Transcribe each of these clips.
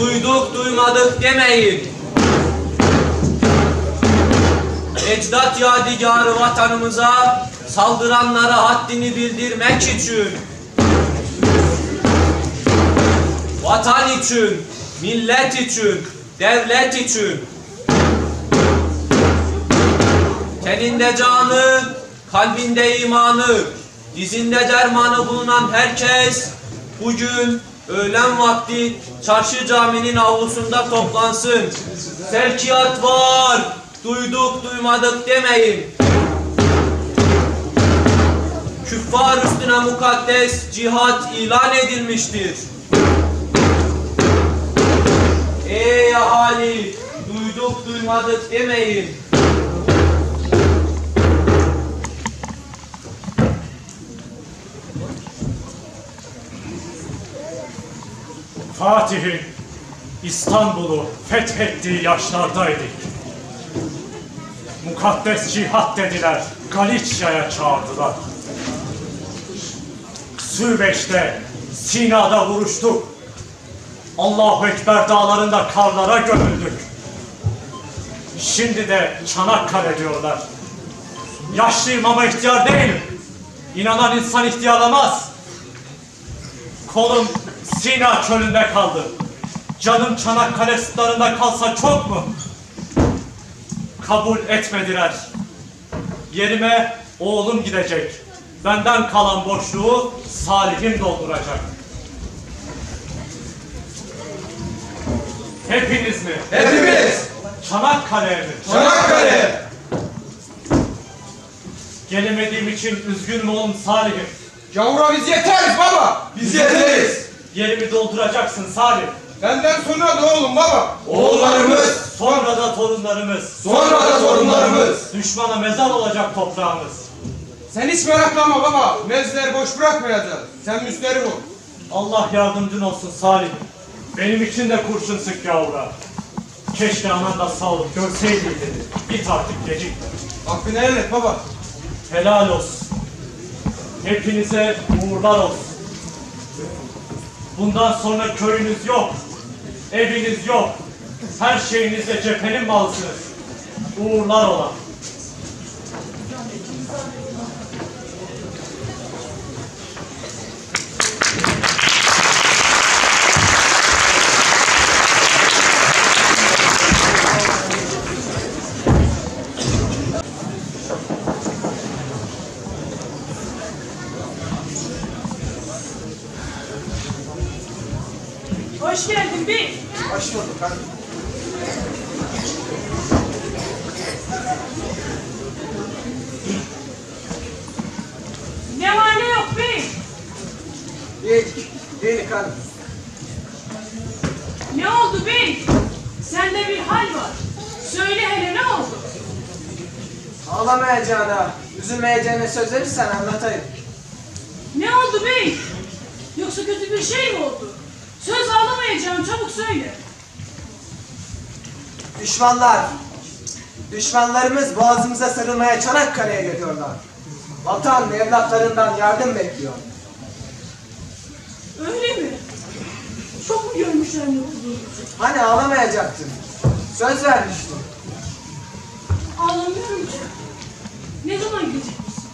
Duyduk duymadık demeyin. Ecdat yadigarı vatanımıza saldıranlara haddini bildirmek için vatan için, millet için, devlet için teninde canı, kalbinde imanı, dizinde dermanı bulunan herkes bugün öğlen vakti çarşı caminin avlusunda toplansın. Sevkiyat var, duyduk duymadık demeyin. Küffar üstüne mukaddes cihat ilan edilmiştir. Ey ahali, duyduk duymadık demeyin. Fatih'in İstanbul'u fethettiği yaşlardaydık. Mukaddes cihat dediler, Galicia'ya çağırdılar. Süveyş'te, Sina'da vuruştuk. Allahu Ekber dağlarında karlara gömüldük. Şimdi de Çanakkale diyorlar. Yaşlıyım ama ihtiyar değilim. İnanan insan ihtiyarlamaz. Kolum Sina çölünde kaldı. Canım Çanakkale sırtlarında kalsa çok mu? Kabul etmediler. Yerime oğlum gidecek. Benden kalan boşluğu Salih'im dolduracak. Hepiniz mi? Hepimiz Çanakkale mi? Çanakkale. Gelemediğim için üzgünüm oğlum Salih'im. Gavura biz yeteriz baba. Biz yeteriz. Yerimi dolduracaksın Salih. Benden sonra da oğlum baba. Oğullarımız. Sonra da torunlarımız. Sonra da torunlarımız. Düşmana mezar olacak toprağımız. Sen hiç meraklanma baba. Mezler boş bırakmayacağız. Sen müsterih ol. Allah yardımcın olsun Salim. Benim için de kurşun sık yavra. Keşke anan da sağ olup görseydi dedi. Git artık gecikme. Hakkını helal et baba. Helal olsun. Hepinize uğurlar olsun. Bundan sonra köyünüz yok. Eviniz yok. Her şeyinizde cephenin malısınız. Uğurlar ola. Hoş geldin bey. Hoş bulduk hanım. Ne var ne yok bey. Yedik. Yedik hanım. Ne oldu bey? Sende bir hal var. Söyle hele ne oldu? Ağlamayacağına, üzülmeyeceğine söz verirsen anlatayım. Ne oldu bey? Yoksa kötü bir şey mi oldu? Ağlamayacağım çabuk söyle. Düşmanlar, düşmanlarımız boğazımıza sarılmaya Çanakkale'ye gidiyorlar. Vatan ve evlatlarından yardım bekliyor. Öyle mi? Çok mu görmüşler mutluluğumuzu? Hani ağlamayacaktın? Söz vermiştin. Ağlamıyorum ki. Ne zaman gidecek misin?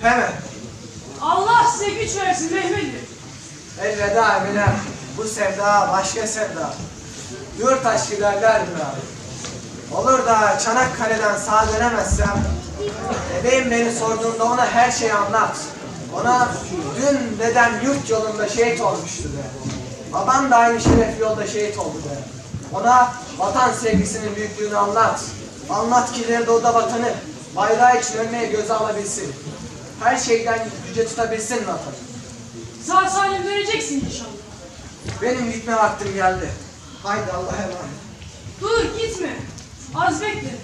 Hemen. Allah size güç versin Mehmet'im. Elveda Eminem. Bu sevda başka sevda. Yurt aşkı derler abi? Olur da Çanakkale'den sağ dönemezsem, bebeğim beni sorduğunda ona her şeyi anlat. Ona dün dedem yurt yolunda şehit olmuştu de. Babam da aynı şeref yolda şehit oldu de. Ona vatan sevgisinin büyüklüğünü anlat. Anlat ki ileride o da vatanı, bayrağı için ölmeye göze alabilsin. Her şeyden yüce tutabilsin vatanı. Sağ salim döneceksin inşallah. Benim gitme vaktim geldi. Haydi Allah'a emanet. Dur gitme. Az bekle.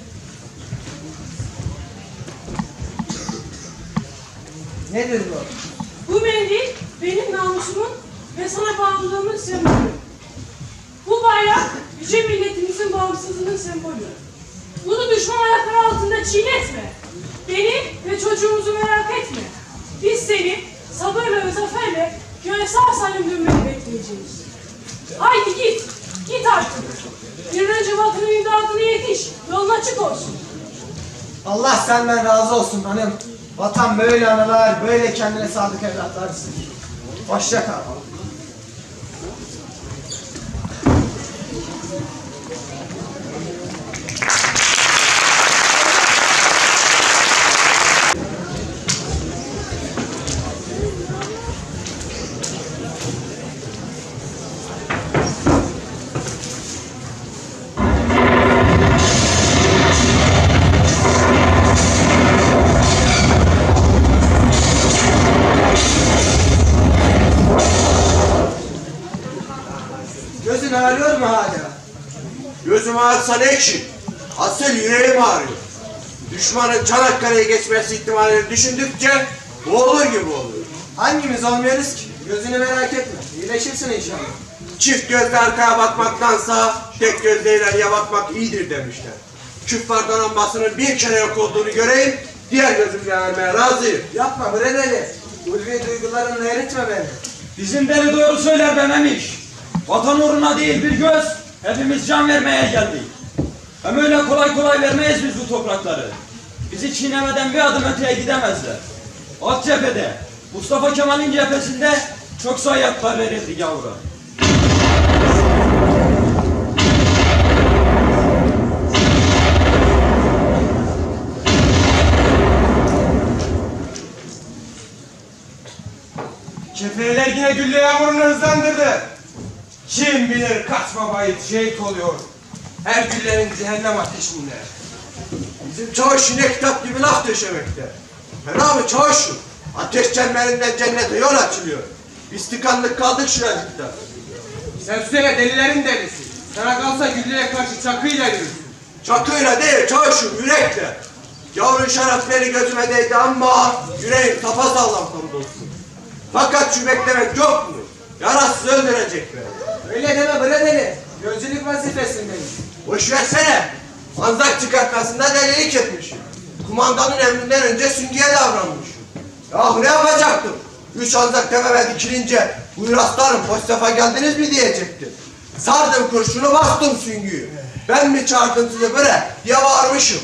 Nedir bu? Bu mendil benim namusumun ve sana bağlılığımın sembolü. Bu bayrak yüce milletimizin bağımsızlığının sembolü. Bunu düşman ayakları altında çiğnetme. Beni ve çocuğumuzu merak etme. Biz seni sabırla ve zaferle köye sağ salim dönmeni bekleyeceğiz. Haydi git. Git artık. Bir önce vatanın imdadına yetiş. Yolun açık olsun. Allah senden razı olsun hanım. Vatan böyle analar, böyle kendine sadık evlatlarsın. Hoşça kal. Gözüm ağrısa ne ki? Asıl yüreğim ağrıyor. Düşmanın Çanakkale'ye geçmesi ihtimalini düşündükçe boğulur gibi oluyor. Hangimiz olmuyoruz ki? Gözünü merak etme. İyileşirsin inşallah. Çift gözle arkaya bakmaktansa tek gözle ileriye bakmak iyidir demişler. Küffar donanmasının bir kere yok olduğunu göreyim, diğer gözümle vermeye razıyım. Yapma bre deli. Ulvi duygularınla eritme beni. Bizim deli doğru söyler dememiş. Vatan uğruna değil bir göz, hepimiz can vermeye geldik. Hem öyle kolay kolay vermeyiz biz bu toprakları. Bizi çiğnemeden bir adım öteye gidemezler. Alt cephede, Mustafa Kemal'in cephesinde çok sayaklar verildi yavru. Kefeler yine gülle yağmurunu hızlandırdı. Kim bilir kaç babayı şehit oluyor. Her güllerin cehennem ateşinde. Bizim çavuş yine kitap gibi laf döşemekte. Fena mı çavuşum? Ateş çemberinden cennete yol açılıyor. Biz tıkandık kaldık şuracıkta. Sen söyle delilerin delisi. Sana kalsa gülleye karşı çakıyla yürürsün. Çakıyla değil çavuşum yürekle. Yavrun şarapları gözüme değdi ama yüreğim tapasağlam olsun. Fakat şu beklemek yok mu? Yarasız öldürecek beni. Öyle deme bre deli. Gözcülük vazifesindeyim. Boş versene. Anzak çıkartmasında delilik etmişim. Kumandanın emrinden önce süngüye davranmışım. Yahu ne yapacaktım? Üç anzak tepeme dikilince buyur aslanım sefa geldiniz mi diyecektim. Sardım kurşunu bastım süngüyü. Ben mi çağırdım sizi bre diye bağırmışım.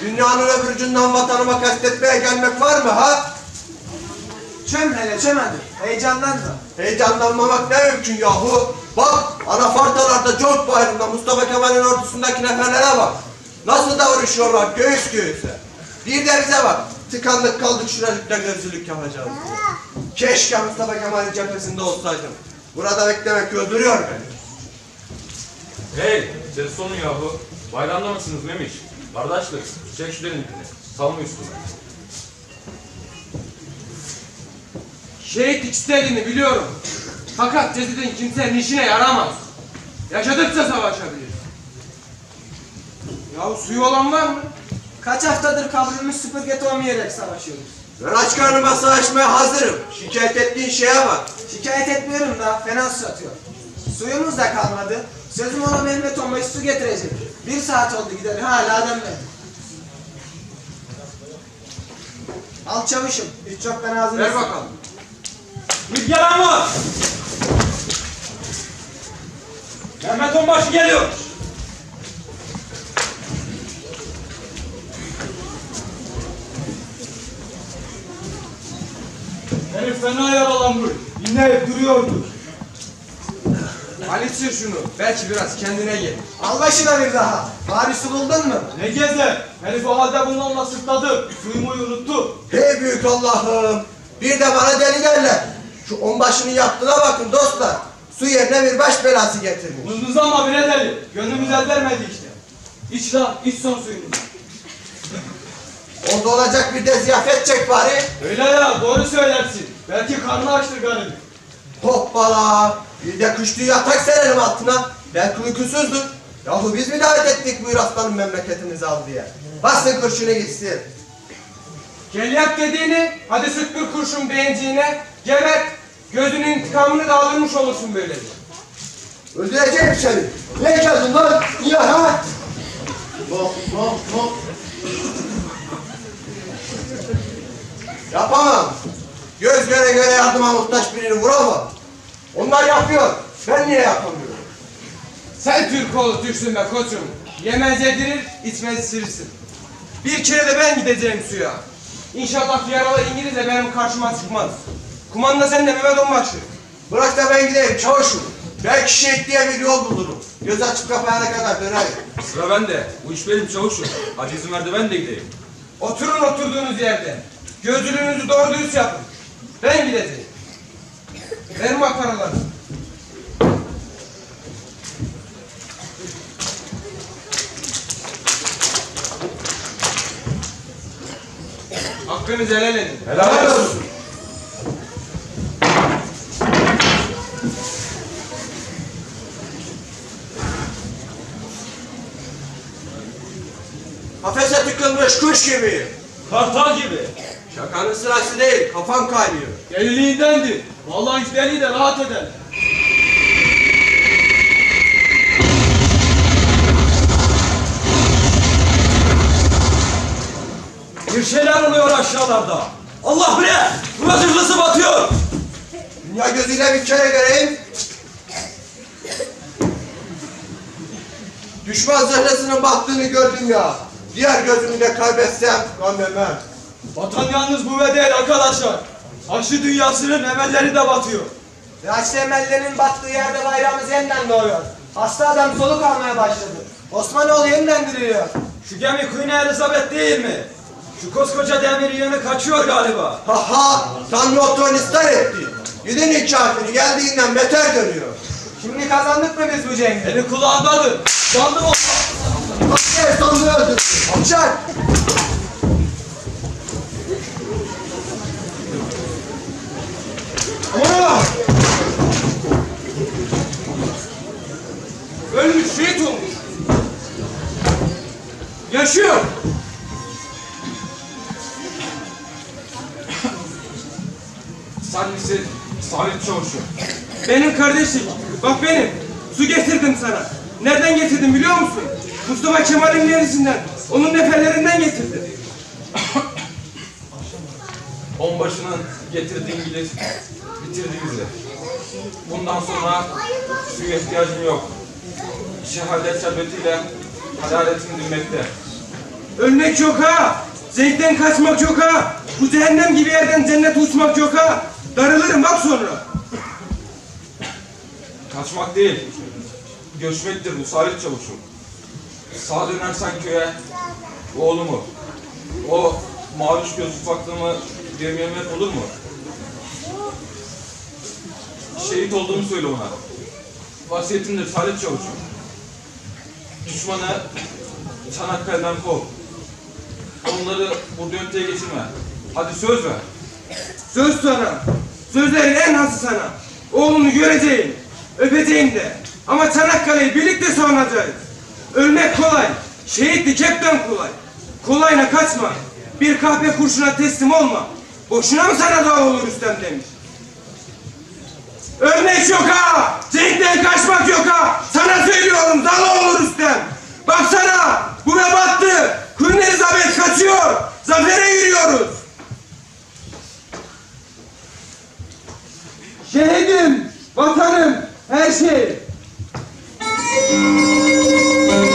Dünyanın öbür ucundan vatanıma kastetmeye gelmek var mı ha? Çöm hele çöm hadi. Heyecanlanma. Heyecanlanmamak ne mümkün yahu? Bak anafartalarda George Bayrı'nda Mustafa Kemal'in ordusundaki neferlere bak. Nasıl davranışıyorlar göğüs göğüse. Bir de bak. Tıkandık kaldık şuracıkta gözlülük yapacağız. Keşke Mustafa Kemal'in cephesinde olsaydım. Burada beklemek öldürüyor beni. Hey, ses sonu yahu. Bayramda mısınız Memiş? Kardeşlik, çek şu delinkini. Salma üstüne. Şehitlik istediğini biliyorum. Fakat cesedin kimsenin işine yaramaz. Yaşadıkça savaşabilir. Yahu suyu olan var mı? Kaç haftadır kavrulmuş süpürge olmayarak savaşıyoruz. Ben aç karnıma savaşmaya hazırım. Şikayet ettiğin şeye bak. Şikayet etmiyorum da fena su atıyor. Suyumuz da kalmadı. Sözüm ona Mehmet Onbaşı su getirecek. Bir saat oldu gider hala dönmedi. Al çavuşum. Hiç çoktan ağzını Ver bakalım. Ama! Mehmet Onbaşı geliyor. Herif fena yaralanmış. Yine duruyordu. Al içir şunu. Belki biraz kendine gelir. Al başına bir daha. Bari su buldun mu? Ne gezer? Herif o halde bununla sırtladı. Suyumu unuttu. Hey büyük Allah'ım. Bir de bana deli derler. Şu onbaşının yaptığına bakın dostlar. Su yerine bir baş belası getirmiş. Mızdız ama bile deli. Gönlümüz el vermedi işte. İç lan, iç son suyunu. Orada olacak bir de ziyafet çek bari. Öyle ya, doğru söylersin. Belki karnı açtır garibim. Hoppala. Bir de kışlığı yatak serelim altına. Belki uykusuzdur. Yahu biz mi davet ettik buyur aslanın memleketimizi al diye. Bastın kurşunu gitsin. Gel dediğini, hadi sık bir kurşun beğenciğine, gebert, gözünün intikamını da alırmış olursun böylece. Öldüreceğim seni. Ne geldin lan? Niye ha? Mop mop mop. Yapamam. Göz göre göre yardıma muhtaç birini vuramam. Onlar yapıyor. Ben niye yapamıyorum? Sen Türk oğlu Türksün be koçum. Yemez yedirir, içmez içirirsin. Bir kere de ben gideceğim suya. İnşallah yaralı İngiliz de benim karşıma çıkmaz. Kumanda sen de Mehmet Onbaşı. Bırak da ben gideyim çavuşum. Belki şehit diye bir yol bulurum. Göz açıp kapayana kadar dönerim. Sıra bende. Bu iş benim çavuşum. Hadi izin ver de ben de gideyim. Oturun oturduğunuz yerde. Gözlüğünüzü doğru dürüst yapın. Ben gideceğim. Verin makaraları. Hakkınızı helal edin. Helal olsun. Kafese tıkılmış kuş gibi. Kartal gibi. Şakanın sırası değil, kafam kaynıyor. Deliliğindendir. Vallahi işleri de rahat eder. Bir şeyler oluyor aşağılarda. Allah bile! Buna zırhlısı batıyor. Dünya gözüyle bir kere göreyim. Düşman zırhlısının battığını gördüm ya. Diğer gözümü de kaybetsem gamemem. Vatan yalnız bu ve değil arkadaşlar. Haçlı dünyasının emelleri de batıyor. Yaşlı emellerin battığı yerde bayrağımız yeniden doğuyor. Hasta adam soluk almaya başladı. Osmanoğlu yeniden diriliyor. Şu gemi Queen Elizabeth değil mi? Şu koskoca demir yığını kaçıyor galiba. Ha ha, Tanrı otonistar etti. Gidin kafiri geldiğinden beter dönüyor. Şimdi kazandık mı biz bu cengi? Eli kulağındadır. Canlı ol. Asker Tanrı öldürdü. Alçak. Aman Ölmüş, şehit olmuş. Yaşıyor. Sen misin? Salih çavuşum. Benim kardeşim. Bak benim. Su getirdim sana. Nereden getirdim biliyor musun? Mustafa Kemal'in neresinden? Onun neferlerinden getirdim. Onbaşının getirdiği İngiliz bitirdi bizi. Bundan sonra suya ihtiyacım yok. Şehadet şerbetiyle adaletim dinmekte. Ölmek yok ha. Zevkten kaçmak yok ha. Bu cehennem gibi yerden cennete uçmak yok ha. Darılırım bak sonra. Kaçmak değil, göçmektir bu Salih çavuşum. Sağa dönersen köye, oğlumu, o maviş göz ufaklığımı demeyemek olur mu? Şehit olduğumu söyle ona. Vasiyetimdir Salih çavuşum. Düşmanı Çanakkale'den kov. Onları bu döntüye geçirme. Hadi söz ver. Söz sana. Sözlerin en hası sana. Oğlunu göreceğim. Öpeceğim de. Ama Çanakkale'yi birlikte savunacağız. Ölmek kolay. Şehitlik hepten kolay. Kolayına kaçma. Bir kahpe kurşuna teslim olma. Boşuna mı sana dağ olur Rüstem demiş. Ölmek yok ha! Zevkten kaçmak yok ha! Sana söylüyorum dal olur Rüstem! Baksana! Bu ve battı! Queen Elizabeth kaçıyor! Zafere yürüyoruz! Şehidim, vatanım, her şey. Çok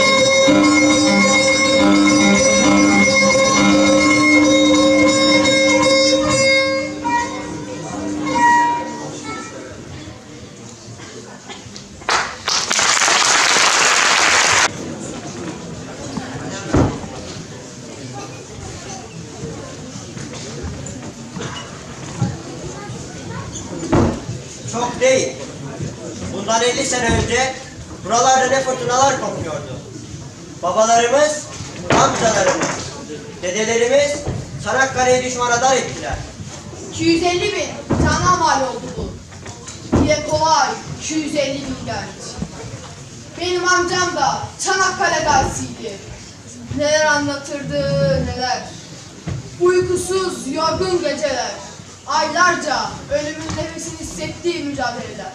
Neler anlatırdı neler. Uykusuz yorgun geceler. Aylarca ölümün nefesini hissettiği mücadeleler.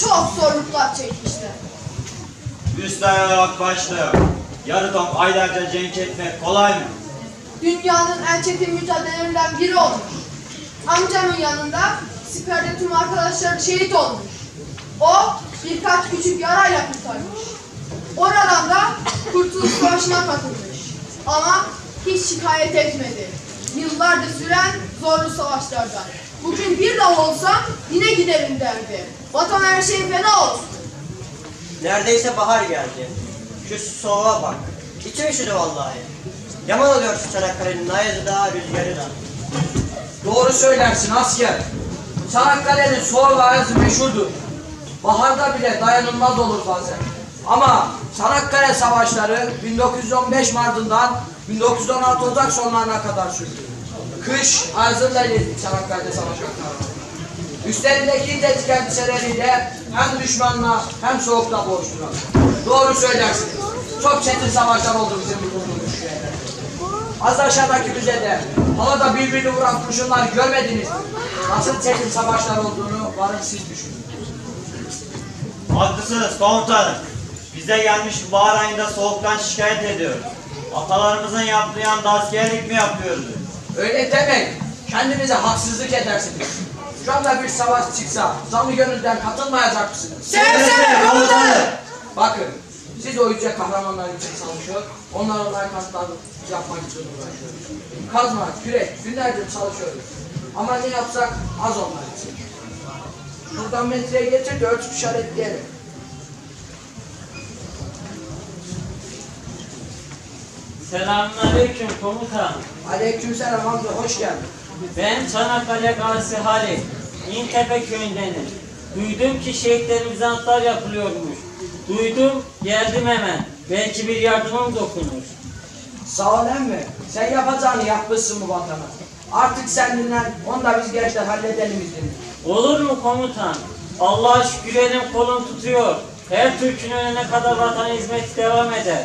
Çok zorluklar çekmişler. Üst ayarak başla. Yarı top aylarca cenk etmek kolay mı? Dünyanın en çetin mücadelelerinden biri olmuş. Amcamın yanında siperde tüm arkadaşları şehit olmuş. O birkaç küçük yarayla kurtarmış. Kurtuluş Savaşı'na katılmış. Ama hiç şikayet etmedi. Yıllardır süren zorlu savaşlardan. Bugün bir daha olsa yine giderim derdi. Vatan her şey fena olsun. Neredeyse bahar geldi. Şu soğuğa bak. İçim üşüdü vallahi. Yaman oluyor şu Çanakkale'nin ayazı da rüzgarı da. Doğru söylersin asker. Çanakkale'nin soğuk ayazı meşhurdur. Baharda bile dayanılmaz olur bazen. Ama Çanakkale savaşları 1915 Mart'ından 1916 Ocak sonlarına kadar sürdü. Kış iletti Çanakkale'de savaşanlar. Üstlerindeki incecik elbiseleriyle hem düşmanla hem soğukta boğuştular. Doğru söylersin. Çok çetin savaşlar oldu bizim bulunduğumuz şu yerlerde. Az aşağıdaki müzede havada birbirini vuran kurşunlar görmediniz. mi? Nasıl çetin savaşlar olduğunu varın siz düşünün. Haklısınız komutanım. Bize gelmiş bahar ayında soğuktan şikayet ediyoruz. Atalarımızın yaptığı yanda askerlik mi yapıyoruz? Öyle demeyin. Kendinize haksızlık edersiniz. Şu anda bir savaş çıksa zanlı gönülden katılmayacak mısınız? Seve komutanım. Bakın siz o yüce kahramanlar için çalışıyor. Onlar onlara katlar yapmak için uğraşıyoruz. Kazma, kürek, günlerdir çalışıyoruz. Ama ne yapsak az onlar için. Şuradan metreye getir de ölçüp işaretleyelim. Selamünaleyküm komutan. Aleykümselam amca hoş geldin. Ben Çanakkale Gazisi Halit. İntepe köyündenim. Duydum ki şehitlerimize antlar yapılıyormuş. Duydum, geldim hemen. Belki bir yardımım dokunur. Sağ ol emmi. Sen yapacağını yapmışsın bu vatana. Artık sen dinlen, onu da biz gençler halledelim izledim. Olur mu komutan? Allah'a şükür elim kolum tutuyor. Her Türk'ün önüne kadar vatan hizmeti devam eder.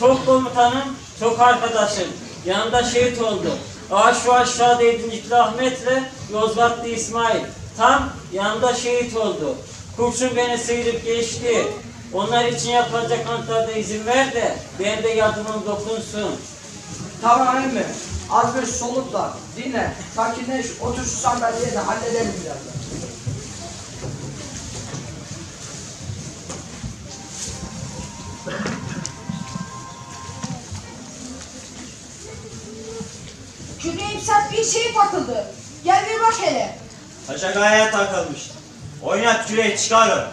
Çok komutanım, çok arkadaşım. Yanında şehit oldu. Aa şu aşağıda Edincikli Ahmet'le Yozgatlı İsmail. Tam yanında şehit oldu. Kurşun beni sıyırıp geçti. Onlar için yapılacak antlarda izin ver de benim de yardımım dokunsun. Tamam emmi. Az bir soluk da dinle. Sakinleş, otur şu sandalyeye de halledelim birazdan. Şey patıldı. Gel bir bak hele. Taşa gayet takılmış. Oynat küreği çıkarın.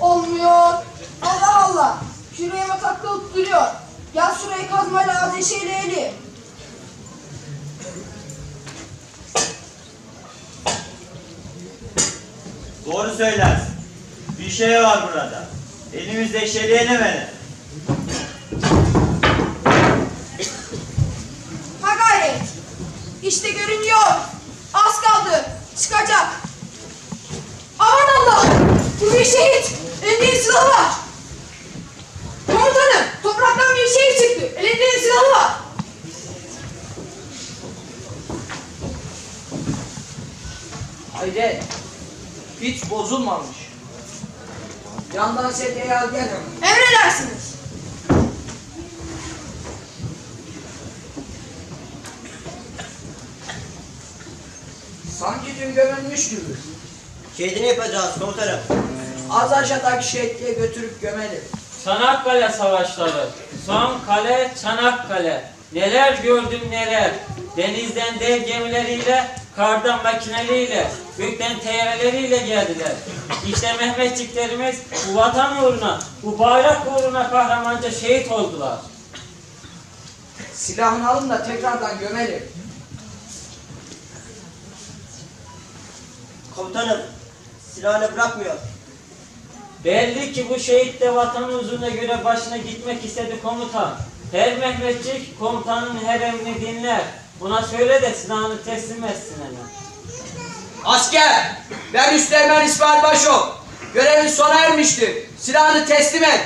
Olmuyor. Allah Allah. Küreğime takılıp duruyor. Gel şurayı kazmayla ateşeyleyelim. Doğru söylersin. Bir şey var burada. Elimizde işeleyenemedi. Ha gayret. İşte görünüyor. Az kaldı. Çıkacak. Aman Allah. Bu bir şehit. Elinde silahı var. Komutanım. Topraktan bir şehit çıktı. Elinde silahı var. Hayret. Hiç bozulmamış. Yandan sedyeye al gel. Emredersiniz. Sanki dün gömülmüş gibi. Şehidini yapacağız komutanım. Az aşağıdaki şehitliğe götürüp gömelim. Çanakkale savaşları. Son kale Çanakkale. Neler gördüm neler. Denizden dev gemileriyle, kardan makineleriyle, gökten teyyareleriyle geldiler. İşte Mehmetçiklerimiz bu vatan uğruna, bu bayrak uğruna kahramanca şehit oldular. Silahını alın da tekrardan gömelim. Komutanım silahını bırakmıyor. Belli ki bu şehit de vatan huzuruna göre başına gitmek istedi komutan. Her Mehmetçik komutanın her emrini dinler. Ona söyle de silahını teslim etsin hemen. Asker! Ben Üsteğmen İsmail Başov. Görevin sona ermiştir. Silahını teslim et.